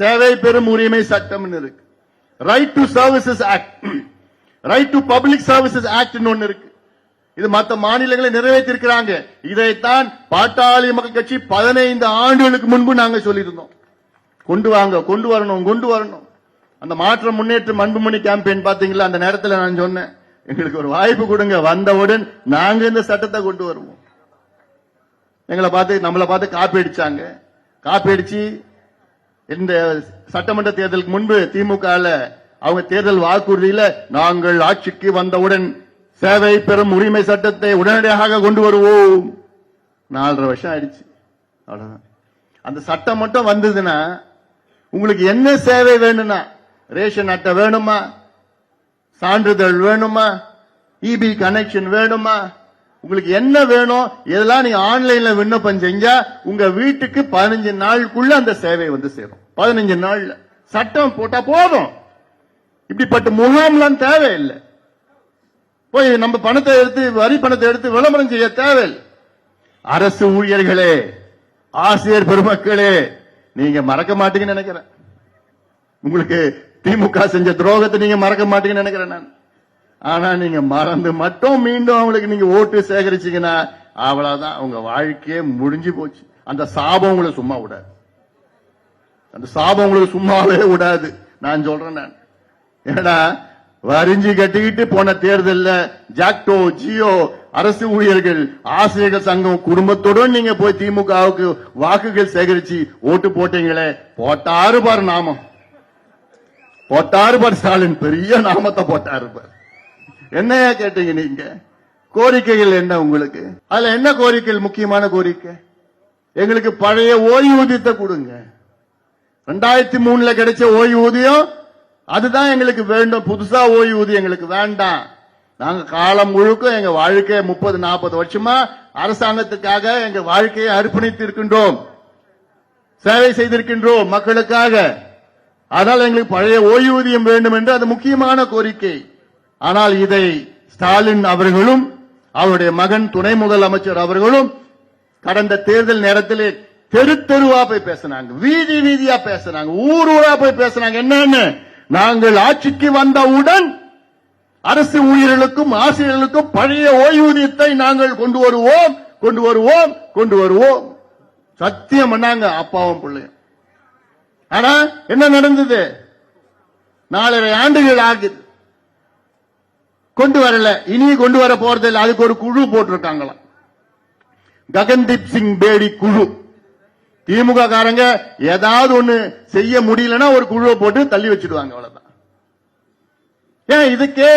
சேவை பெறும் உரிமை சட்டம் இருக்கு. Right to services act right to public services act ஒன்னு இருக்கு. இது மற்ற மாநிலங்களை நிறைவேற்றிருக்கிறாங்க. இதைத்தான் பாட்டாளி மக்கள் கட்சி பதினைந்து ஆண்டுகளுக்கு முன்பு நாங்க சொல்லியிருந்தோம். கொண்டு வாங்க கொண்டு வரணும் கொண்டு வரணும். அந்த மாற்றம் முன்னேற்றம் அன்புமணி கேம்பெயின் பாத்தீங்களா அந்த நேரத்தில் நான் சொன்னேன். எங்களுக்கு ஒரு வாய்ப்பு கொடுங்க. வந்தவுடன் நாங்க இந்த சட்டத்தை கொண்டு வருவோம். எங்களை பார்த்து நம்மளை பார்த்து காப்பி அடிச்சாங்க. காப்பி அடிச்சு இந்த சட்டமன்ற தேர்தலுக்கு முன்பு திமுக அவங்க தேர்தல் வாக்குறுதியில நாங்கள் ஆட்சிக்கு வந்தவுடன் சேவை பெறும் உரிமை சட்டத்தை உடனடியாக கொண்டு வருவோம். நாலரை வருஷம் ஆயிடுச்சு. அவ்வளவுதான். அந்த சட்டம் மட்டும் வந்ததுன்னா உங்களுக்கு என்ன சேவை வேணும்னா ரேஷன் அட்டை வேணுமா சான்றிதழ் வேணுமா இபி கனெக்ஷன் வேணுமா உங்களுக்கு என்ன வேணும் இதெல்லாம் நீங்க ஆன்லைன்ல விண்ணப்பம் செஞ்சா உங்க வீட்டுக்கு பதினஞ்சு நாளுக்குள்ள அந்த சேவை வந்து சேரும். பதினஞ்சு நாள்ல. சட்டம் போட்டா போதும். இப்படிப்பட்ட முகாம்லாம் தேவையில்லை. போய் நம்ம பணத்தை எடுத்து வரி பணத்தை எடுத்து விளம்பரம் செய்ய தேவையில்லை. அரசு ஊழியர்களே ஆசிரியர் பெருமக்களே நீங்க மறக்க மாட்டீங்கன்னு நினைக்கிறேன். உங்களுக்கு திமுக செஞ்ச துரோகத்தை நீங்க மறக்க மாட்டீங்கன்னு நினைக்கிறேன் நான். ஆனா நீங்க மறந்து மட்டும் மீண்டும் அவங்களுக்கு நீங்க ஓட்டு சேகரிச்சீங்கன்னா அவ்வளவுதான். உங்க வாழ்க்கையே முடிஞ்சு போச்சு. அந்த சாபம் உங்களை சும்மா விடாது. அந்த சாபம் உங்களுக்கு சும்மாவே விடாது. நான் சொல்றேன் நான். ஏன்னா வரிஞ்சு கட்டிக்கிட்டு போன தேர்தலில் ஜாக்டோ ஜியோ அரசு ஊழியர்கள் ஆசிரியர்கள் சங்கம் குடும்பத்துடன் நீங்க போய் திமுகவுக்கு வாக்குகள் சேகரிச்சு ஓட்டு போட்டீங்களே போட்டாரு பார் நாமம். போட்டாரு பார் ஸ்டாலின் பெரிய நாமத்தை போட்டாரு பாரு. என்னையா கேட்டீங்க நீங்க? கோரிக்கைகள் என்ன உங்களுக்கு? அதுல என்ன கோரிக்கைகள் முக்கியமான கோரிக்கை? எங்களுக்கு பழைய ஓய்வூதியத்தை கொடுங்க. ரெண்டாயிரத்தி மூணுல கிடைச்ச ஓய்வூதியம் அதுதான் எங்களுக்கு வேண்டும். புதுசா ஓய்வூதியம் எங்களுக்கு வேண்டாம். நாங்க காலம் முழுக்க எங்க வாழ்க்கையை முப்பது நாற்பது வருஷமா அரசாங்கத்துக்காக எங்க வாழ்க்கையை அர்ப்பணித்து இருக்கின்றோம் சேவை செய்திருக்கின்றோம் மக்களுக்காக. அதனால் எங்களுக்கு பழைய ஓய்வூதியம் வேண்டும் என்று அது முக்கியமான கோரிக்கை. ஆனால் இதை ஸ்டாலின் அவர்களும் அவருடைய மகன் துணை முதலமைச்சர் அவர்களும் கடந்த தேர்தல் நேரத்திலே தெரு தெருவா போய் பேசினாங்க. வீதி வீதியா பேசினாங்க. ஊர் ஊரா போய் பேசினாங்க. என்னன்னு? நாங்கள் ஆட்சிக்கு வந்தவுடன் அரசு ஊழியர்களுக்கும் ஆசிரியர்களுக்கும் பழைய ஓய்வூதியத்தை நாங்கள் கொண்டு வருவோம் கொண்டு வருவோம் கொண்டு வருவோம். சத்தியம் பண்ணாங்க அப்பாவும் பிள்ளையும். ஆனா என்ன நடந்தது? நாலரை ஆண்டுகள் ஆகுது. கொண்டு வரல. இனி கொண்டு வர போறதில்லை அதுக்கு ஒரு குழு போட்டிருக்காங்களாம். ககன்தீப் சிங் பேடி குழு. திமுக காரங்க ஏதாவது ஒண்ணு செய்ய முடியலன்னா ஒரு குழுவை போட்டு தள்ளி வச்சிடுவாங்க அவ்வளவுதான். ஏன் இதுக்கே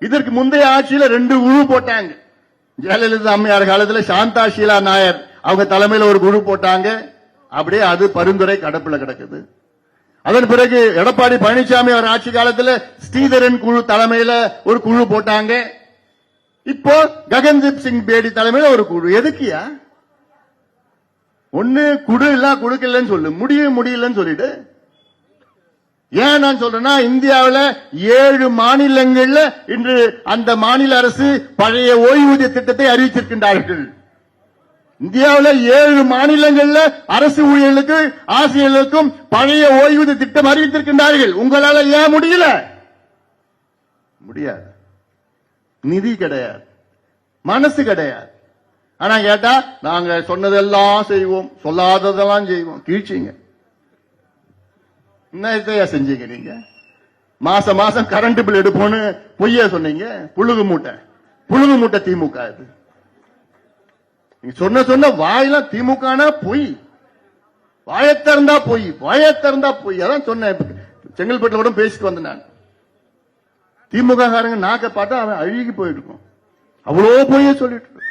இதற்கு முந்தைய ஆட்சியில ரெண்டு குழு போட்டாங்க. ஜெயலலிதா அம்மையார் காலத்துல சாந்தா ஷீலா நாயர். அவங்க தலைமையில ஒரு குழு போட்டாங்க. அப்படியே அது பரிந்துரை கடப்புல கிடக்குது. அதன் பிறகு எடப்பாடி பழனிசாமி அவர் ஆட்சி காலத்துல ஸ்ரீதரன் குழு தலைமையில ஒரு குழு போட்டாங்க. இப்போ ககன்தீப் சிங் பேடி தலைமையில ஒரு குழு. எதுக்கியா ஒண்ணு குடு இல்ல கொடுக்கலன்னு சொல்லு. முடிய முடியலன்னு சொல்லிட்டு. ஏன் நான் சொல்றேன்னா இந்தியாவில் ஏழு மாநிலங்கள்ல இன்று அந்த மாநில அரசு பழைய ஓய்வூதிய திட்டத்தை அறிவிச்சிருக்கின்றார்கள். இந்தியாவுல ஏழு மாநிலங்கள்ல அரசு ஊழியர்களுக்கு ஆசிரியர்களுக்கும் பழைய ஓய்வூதிய திட்டம் அறிவித்திருக்கின்றார்கள். உங்களால ஏன் முடியல? முடியாது. நிதி கிடையாது. மனசு கிடையாது. ஆனா கேட்டா நாங்க சொன்னதெல்லாம் செய்வோம். சொல்லாததெல்லாம் செய்வோம். கீழ்ச்சிங்க. என்ன செஞ்சீங்க நீங்க? மாசம் மாசம் கரண்ட் பில் எடுப்போம்னு பொய்யா சொன்னீங்க? புழுகு மூட்டை. புழுகு மூட்டை திமுக இது. சொன்ன சொன்ன வாயெல்லாம் திமுகனா பொய் வாயை திறந்தா பொய் வாயை திறந்தா பொய் அதான் சொன்னேன். செங்கல்பட்டு கூட பேசிட்டு வந்தேன் நான். திமுக காரங்க நாக்க பார்த்தா அவன் அழுகி போயிட்டு இருக்கும் அவ்வளோ பொய்ய சொல்லிட்டு இருக்கும்